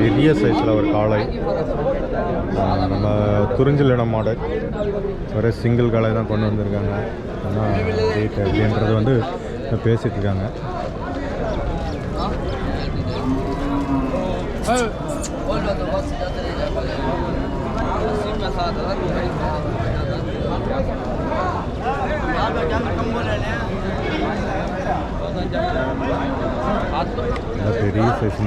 பெரிய சைஸில் ஒரு காளை. நம்ம குறிஞ்சில் இடம் மாடல் ஒரே சிங்கிள் காளை தான் கொண்டு வந்திருக்காங்க. ஆனால் ரேட் அப்படின்றது வந்து பேசிகிட்டு இருக்காங்க. நல்லா பெரிய சைஸ்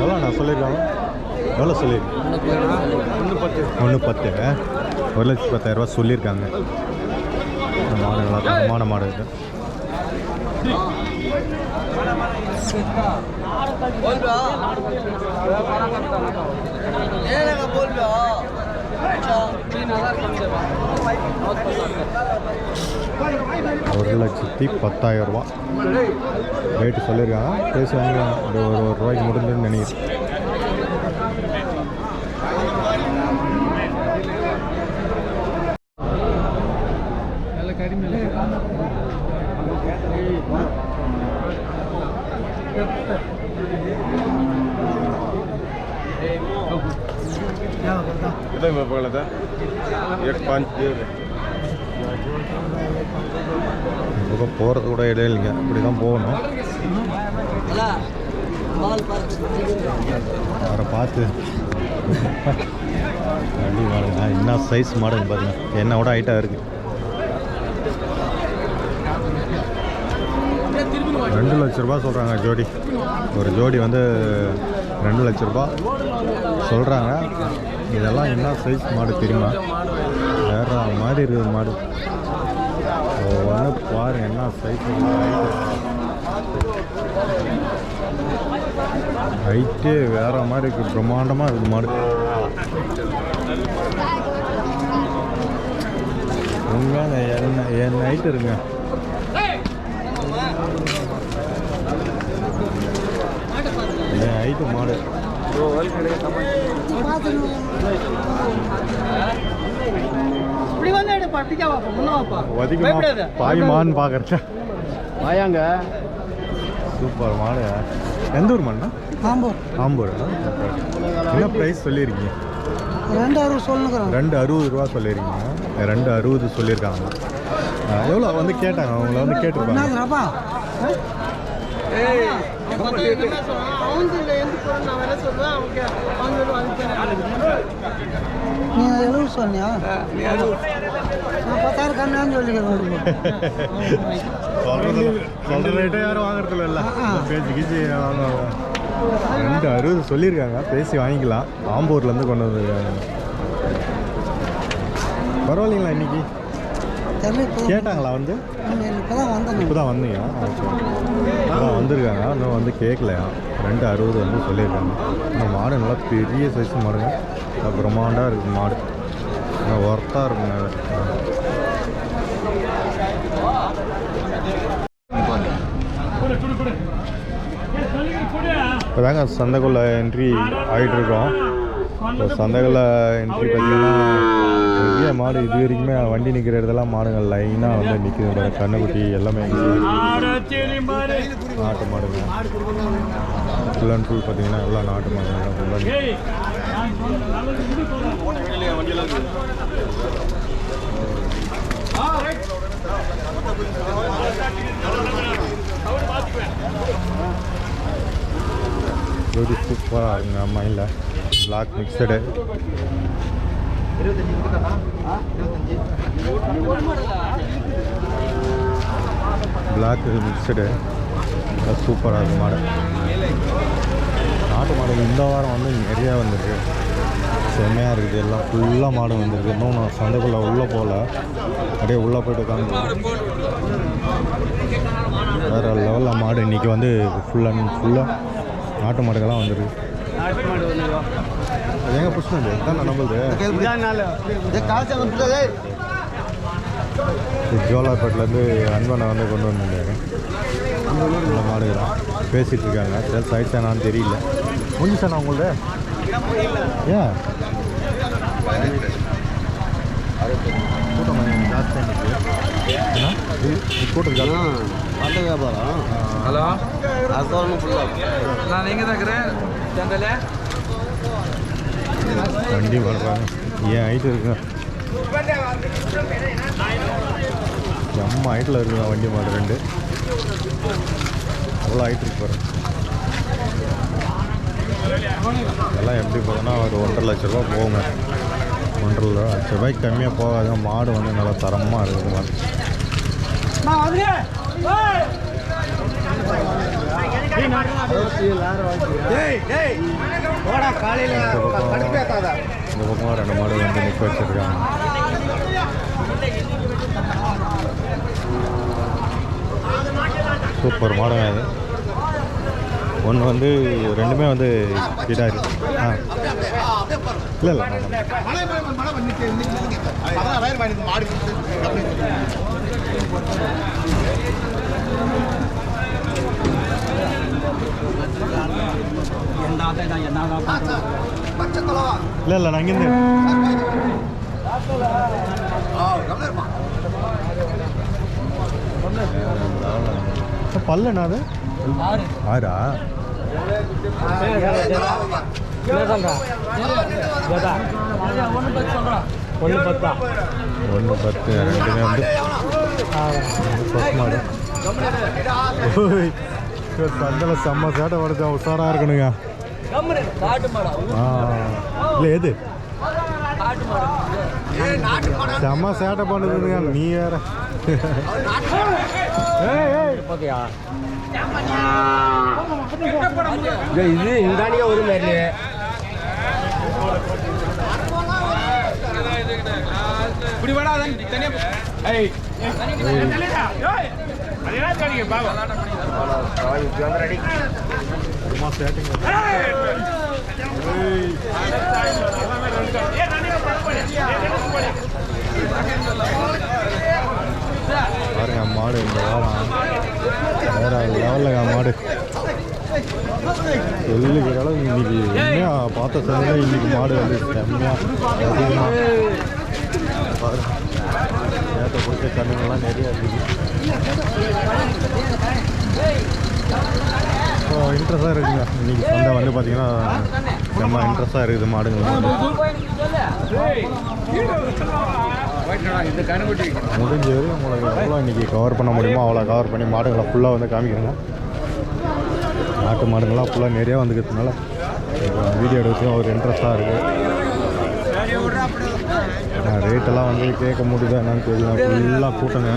எவ்வளோ நான் சொல்லியிருக்காங்க. எவ்வளோ சொல்லியிருக்கேன் ஒன்று பத்து. ஒரு லட்சத்தி பத்தாயிரரூபா சொல்லியிருக்காங்க. மாடு நல்லா தரமான மாடு இது. ஒரு லட்சத்தி பத்தாயிரம் ரூபா. ரேட்டு சொல்லியிருக்காங்க. பேசி வாங்க ஒரு ஒரு ஒரு ரூபாய்க்கு முடிஞ்சுன்னு நினைக்கிறேன். இப்போ போகிறது கூட இடையே இல்லைங்க. அப்படி தான் போகணும். அவரை பார்த்து? வண்டி மாடுங்க என்ன சைஸ் மாடுன்னு பாருங்கள் என்ன விட ஹைட்டாக இருக்குது ரெண்டு லட்ச ரூபா சொல்கிறாங்க ஜோடி. ஒரு ஜோடி வந்து ரெண்டு லட்ச ரூபா சொல்கிறாங்க இதெல்லாம் என்ன சைஸ் மாடு தெரியுமா? வேற மாதிரி இருக்குது மாடு. ஒன்று பாரு என்ன சைஸ் ஹைட்டே வேற மாதிரி இருக்குது பிரம்மாண்டமாக இருக்குது மாடு. உண்மையான என்ன என் ஹைட் இருங்க. என் ஹைட்டு மாடு. இப்படி வந்து எடுப்பா பிக்கா வாப்பா முன்ன வாப்பா பாயுமான்னு பார்க்குறேன் வாயாங்க. சூப்பர் மாடு. எந்த ஊர் மாடுண்ணா? ஆம்பூர். ஆம்பூர்? என்ன ப்ரைஸ் சொல்லியிருக்கீங்க ரெண்டு அறுபது சொல்லுங்கிறோம் ரெண்டு அறுபது ரூபா சொல்லியிருக்கீங்க ரெண்டு அறுபது சொல்லியிருக்காங்க எவ்வளோ வந்து கேட்டாங்க? அவங்கள வந்து கேட்டிருப்பாங்க. நீ எழுபது சொன்னியா? நான் பத்தாயிரம் கம்மியான்னு சொல்லிக்கிறேன் ரெண்டு அறுபது சொல்லியிருக்காங்க. பேசி வாங்கிக்கலாம். ஆம்பூர்லேருந்து கொண்டு வந்திருக்காங்க. பரவாயில்லைங்களா இன்னைக்கு? தெரியல இப்போ கேட்டாங்களா வந்து? இப்போ தான் வந்தேன் இப்போ தான் வந்தீங்க? அதான் வந்திருக்காங்க. இன்னும் வந்து கேட்கலையா ரெண்டு அறுபது வந்து சொல்லியிருக்காங்க. இந்த மாடு நல்லா பெரிய சைஸ் மாடுங்க. பிரம்மாண்டாக இருக்குது மாடு. நல்லா ஒர்த்தாக இருக்குங்க. இப்போ தாங்க சந்தைக்குள்ளே என்ட்ரி ஆகிட்டு இருக்கோம். இப்போ சந்தைக்குள்ள என்ட்ரி பார்த்தீங்கன்னா நிறைய மாடு இது வரைக்குமே வண்டி நிற்கிற இடத்துல மாடுகள் லைனாக வந்து நிற்குது பாரு கண்ணுக்குட்டி எல்லாமே நாட்டு மாடுகள். ஃபுல் அண்ட் ஃபுல் பார்த்தீங்கன்னா எல்லாம் நாட்டு மாடுகள் சூப்பராக இருக்குங்க மைண்டில் பிளாக் மிக்சடு பிளாக் மிக்சடு சூப்பராக இருக்கும் மாடு நாட்டு மாடு இந்த வாரம் வந்து நிறையா வந்திருக்கு. செம்மையாக இருக்குது. எல்லாம் ஃபுல்லாக மாடு வந்திருக்கு. இன்னும் நான் சந்தைக்குள்ளே உள்ளே போகல. அப்படியே உள்ளே போய்ட்டு உட்காந்து வேறு லெவலில் மாடு இன்றைக்கி வந்து ஃபுல் அண்ட் ஃபுல்லாக நாட்டு மாடுகள்லாம் வந்துருக்கு. எங்கே புஷ்ணது தான் நம்மளுது ஜோலார்பேட்லேருந்து அன்பனை வந்து கொண்டு வந்திருந்தாரு. இந்த மாடுகள்லாம் பேசிகிட்டு இருக்காங்க சேல்ஸ் ஆயிடுச்சானான்னு தெரியல. முடிஞ்சாண்ணா உங்களுது ஏன் கூட்டம் கொஞ்சம் கூட்டிருக்கா பண்ட வியாபாரம் ஹலோ? நான் எங்கே தான் இருக்கிறேன். வண்டி வர்றாங்க ஏன் ஹைட்டு இருக்குங்க செம்ம ஹைட்டில் இருக்குங்க வண்டி மாடு ரெண்டு? அவ்வளோ ஹைட் இருக்கு பாருங்க இதெல்லாம் எப்படி போகுதுன்னா ஒரு ஒன்றரை லட்ச ரூபா போகுங்க. ஒன்றரை லட்ச ரூபாய்க்கு கம்மியாக போகாதுங்க. மாடு வந்து நல்லா தரமாக இருக்குது மாடு நான் வந்துடுறேன் ஏய் போடா காலையில் இந்த பக்கம் ரெண்டு மாடு வந்து நிற்க வச்சிருக்காங்க சூப்பர் மாடுங்க இது ஒன்று வந்து ரெண்டுமே வந்து கிடாரி ஆ இல்லை இல்லை இல்லை இல்லை நான் இங்கேருந்து. பல்லு என்ன அது? ஆறா? ஒன்று பத்தா? ஒன்று பத்து. ரெண்டுமே வந்து மாடு சந்தையில் செம்ம சேட்டை வளர்த்தா உஷாராக இருக்கணுங்க. இல்லை எது செம்ம சேட்டை பண்ணுதுங்க நீ வேற இது இந்தானியே ஒரு மாதிரி இப்படி ஏய் சும்மா சேட்டிங் பாருங்க மாடு இந்த வாரம் வேற லெவலில் மாடு. சொல்லிக்கிற அளவு இன்னைக்கு உண்மையா பார்த்த சந்தையில் இன்னைக்கு மாடு வந்து செம்மையாக அதிகமாக பாருங்க நேற்று பிடிச்ச கண்ணுங்கள்லாம் நிறையா இருக்குது. ஸோ இன்ட்ரெஸ்டாக இருக்குங்க. இன்றைக்கி சந்தை வந்து பார்த்தீங்கன்னா செம்ம இன்ட்ரெஸ்டாக இருக்குது மாடுங்க இந்த முடிஞ்ச வரையும் உங்களுக்கு எவ்வளோ இன்றைக்கி கவர் பண்ண முடியுமோ அவ்வளோ கவர் பண்ணி மாடுங்களை ஃபுல்லாக வந்து காமிக்கிறேங்க. நாட்டு மாடுங்கள்லாம் ஃபுல்லாக நிறையா வந்துக்கிறதுனால இப்போ வீடியோ எடுக்கிறதும் ஒரு இன்ட்ரெஸ்ட்டாக இருக்குது ரேட்டெல்லாம் வந்து கேட்க முடியுதா என்னன்னு தெரியல. ஃபுல்லாக கூட்டங்க.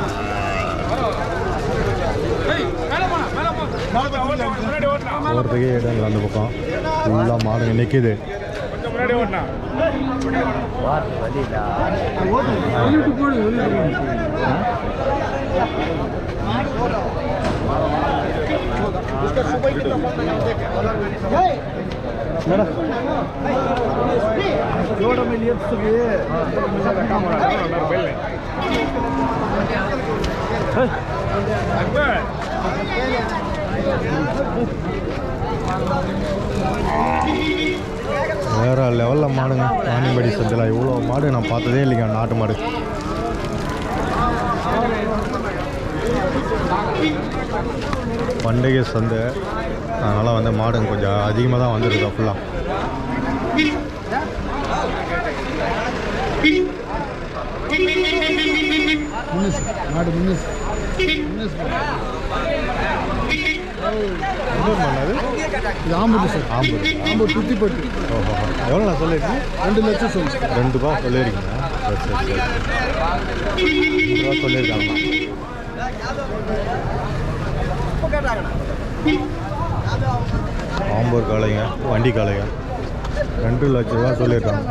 போகிறதுக்கே இடம் இல்லை அந்த பக்கம். ஃபுல்லாக மாடுங்க நிற்கிது வேறு லெவலில் மாடுங்க. வாணிபடி சந்தையில் இவ்வளோ மாடு நான் பார்த்ததே இல்லைங்க நாட்டு மாடு. பண்டிகை சந்தை. அதனால் வந்து மாடுங்க கொஞ்சம் அதிகமாக தான் வந்துருக்கு ஃபுல்லாக மாடு இது ஆம்பூர் சார் ஆம்பூர் ஆம்பூர் சுத்திப்பட்டு ஓஹோ எவ்வளோ நான் சொல்லியிருக்கேன் ரெண்டு லட்சம் சொல்லு ரெண்டு ரூபா சொல்லியிருக்கீங்க சரி சரி சரி ரெண்டு ரூபா சொல்லியிருக்காங்க ஆம்பூர் காளைங்க. வண்டி காளைங்க ரெண்டு லட்ச ரூபா சொல்லியிருக்காங்க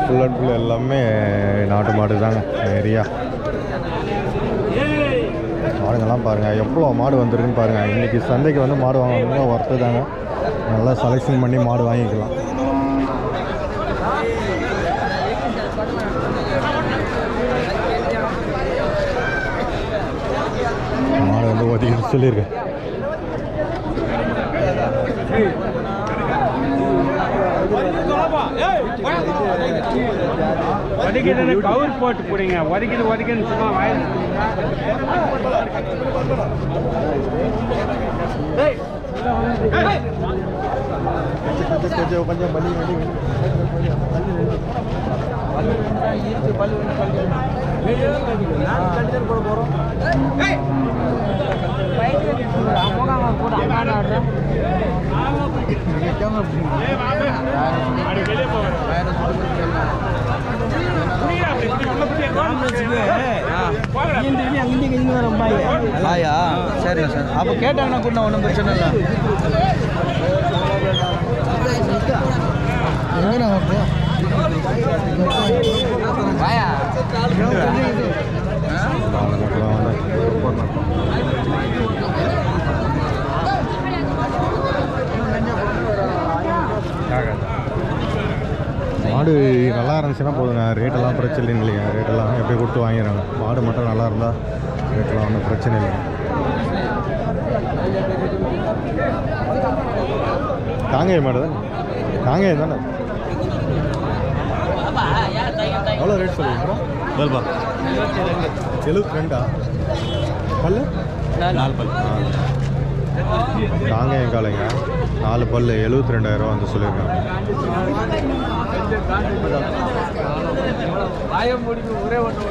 ஃபுல் அண்ட் ஃபுல் எல்லாமே நாட்டு மாடு தாங்க நிறையா. மாடுங்கள்லாம் பாருங்கள் எவ்வளோ மாடு வந்திருக்குன்னு பாருங்கள் இன்றைக்கி சந்தைக்கு வந்து மாடு வாங்கணும்னா ஒர்த்து தாங்க. நல்லா செலெக்ஷன் பண்ணி மாடு வாங்கிக்கலாம் மாடு வந்து ஒதுக்கி சொல்லியிருக்கேன் ஒதுக்கிட்டு கவுர் போட்டு போடுங்க. ஒதுக்கிது ஒதுக்கின்னு சும்மா வாயில் கொஞ்சம் கொஞ்சம் பண்ணி பண்ணி ஆயா சரிங்க சார் அப்போ கேட்டாங்கன்னா கூட ஒன்றும் பிரச்சனை இல்லை. எங்கண்ணா வரணும் வாயா மாடு நல்லா இருந்துச்சுன்னா போதுங்க. ரேட்டெல்லாம் பிரச்சனை இல்லைங்க. ரேட்டெல்லாம் எப்படி கொடுத்து வாங்கிடுறாங்க மாடு மட்டும் நல்லா இருந்தால் ரேட்டெல்லாம் ஒன்றும் பிரச்சனை இல்லைங்க. காங்கேயம் மாடு தானே? காங்கேயம் தானே? எவ்வளோ ரேட் சொல்லுவீங்க பல்பா எழுபத்தி ரெண்டா? பல்லு? நாலு பல் காங்கேயம் காலைங்க நாலு பல்லு எழுபத்தி ரெண்டாயிரம் வந்து சொல்லியிருக்காங்க. ஒரே ஒன்று